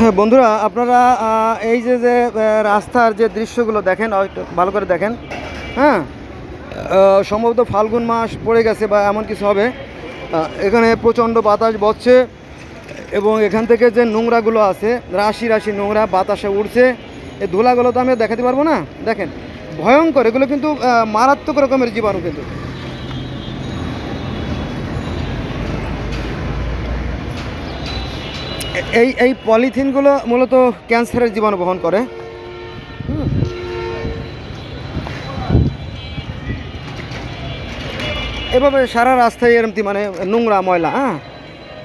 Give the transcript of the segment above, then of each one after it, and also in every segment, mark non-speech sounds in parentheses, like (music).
হ্যাঁ বন্ধুরা, আপনারা এই যে যে রাস্তার যে দৃশ্যগুলো দেখেন ভালো করে দেখেন হ্যাঁ? সম্ভবত ফাল্গুন মাস পড়ে গেছে বা এমন কিছু হবে। এখানে প্রচণ্ড বাতাস বচ্ছে এবং এখান থেকে যে নোংরাগুলো আছে, রাশি রাশি নোংরা বাতাসে উঠছে এই ধুলাগুলো তো আমি দেখাতে পারব না? দেখেন, ভয়ঙ্কর, এগুলো কিন্তু মারাত্মক রকমের জীবাণু কিন্তু। এই এই পলিথিনগুলো মূলত ক্যান্সারের জীবাণু বহন করে। এভাবে সারা রাস্তায় এরমতি মানে নোংরা ময়লা হ্যাঁ?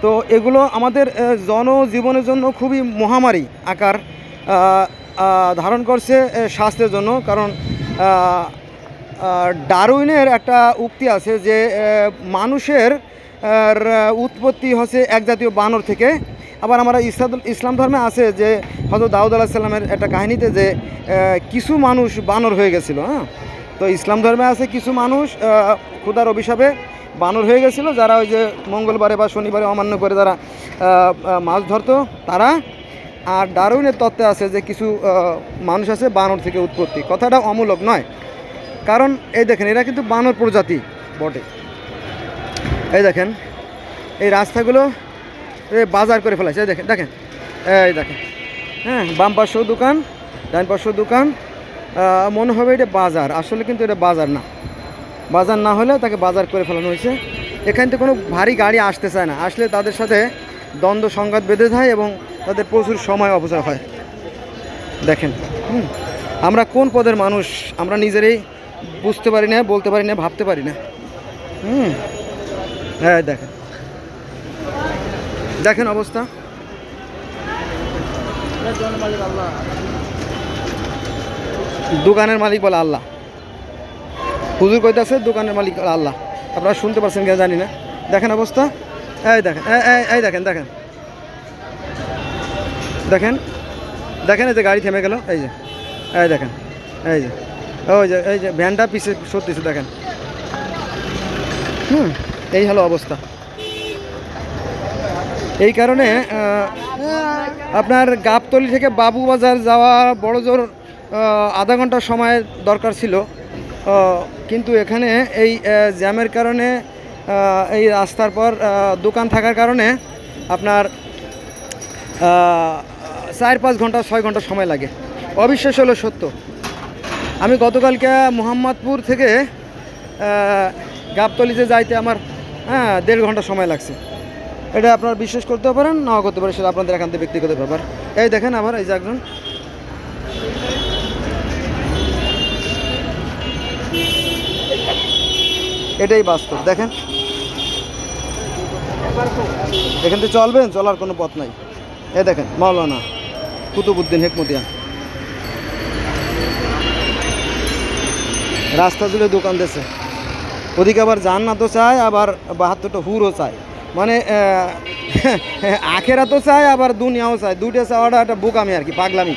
তো এগুলো আমাদের জনজীবনের জন্য খুবই মহামারী আকার ধারণ করছে স্বাস্থ্যের জন্য। কারণ ডারউইনের একটা উক্তি আছে যে মানুষের উৎপত্তি হচ্ছে এক জাতীয় বানর থেকে আবার আমরা ইসলাম ধর্মে আছে যে হয়তো দাউদ আল্লাহ সাল্লামের একটা কাহিনীতে যে কিছু মানুষ বানর হয়ে গেছিল হ্যাঁ? তো ইসলাম ধর্মে আছে কিছু মানুষ ক্ষুদার অভিশাপে বানর হয়ে গেছিল, যারা ওই যে মঙ্গলবারে বা শনিবারে অমান্য করে যারা মাছ ধরতো, তারা। আর ডারউইনের তত্ত্বে আছে যে কিছু মানুষ আছে বানর থেকে উৎপত্তি। কথাটা অমূলক নয়। কারণ এই দেখেন, এরা কিন্তু বানর প্রজাতি বটে। এই দেখেন, এই রাস্তাগুলো বাজার করে ফেলাছে এই দেখেন দেখেন। এই দেখেন। হ্যাঁ বাম পাশেও দোকান, ডান পাশেও দোকান। মনে হবে এটা বাজার। আসলে কিন্তু এটা বাজার না। বাজার না হলে তাকে বাজার করে ফেলানো হয়েছে। এখান থেকে কোনো ভারী গাড়ি আসতে চায় না। আসলে তাদের সাথে দ্বন্দ্ব, সংঘাত বেঁধে যায় এবং তাদের প্রচুর সময় অপচয় হয়। দেখেন আমরা কোন পদের মানুষ? আমরা নিজেরাই বুঝতে পারি না, বলতে পারি না, ভাবতে পারি না। হুম হ্যাঁ দেখেন। দেখেন অবস্থা। দোকানের মালিক বলে আল্লাহ। হুজুর কইতাছে, দোকানের মালিক আল্লাহ। আপনারা শুনতে পারছেন কিনা জানি না। দেখেন অবস্থা। এই দেখেন, এই- দেখেন দেখেন। দেখেন দেখেন এই যে গাড়ি থেমে গেল। এই যে, এই দেখেন, এই যে, ওই যে, এই যে, ভ্যানটা পিছে সত্যিছে দেখেন। হুম, এই হলো অবস্থা। এই কারণে আপনার গাবতলি থেকে বাবু বাজার যাওয়া বড় জোর আধা ঘণ্টা সময় দরকার ছিল। কিন্তু এখানে এই জ্যামের কারণে এই রাস্তার পর দোকান থাকার কারণে আপনার চার পাঁচ ঘণ্টা, ছয় ঘণ্টা সময় লাগে। অবিশ্বাস হলো সত্য। আমি গতকালকে মোহাম্মদপুর থেকে গাবতলিতে যাইতে আমার হ্যাঁ দেড় ঘণ্টা সময় লাগছে। এটা আপনারা বিশ্বাস করতে পারেন নাও করতে পারেন, সেটা আপনাদের একান্ত ব্যক্তিগত ব্যাপার। এই দেখেন আমার, এই যে একজন এটাই বাস্তব, দেখেন। এখান থেকে চলবেন, চলার কোনো পথ নাই। এ দেখেন, মাওলানা কুতুবুদ্দিন হেকমতিয়া। রাস্তা জুড়ে দোকান দিয়েছে। ওদিকে আবার জান্নাতও চায়, আবার বাহাত্তরটা হুরও চায়। মানে (laughs) আখেরা তো চায়, আবার দুনিয়াও চায়। দুটো চাওয়াটা একটা বুক আমি আর কি, পাগলামি।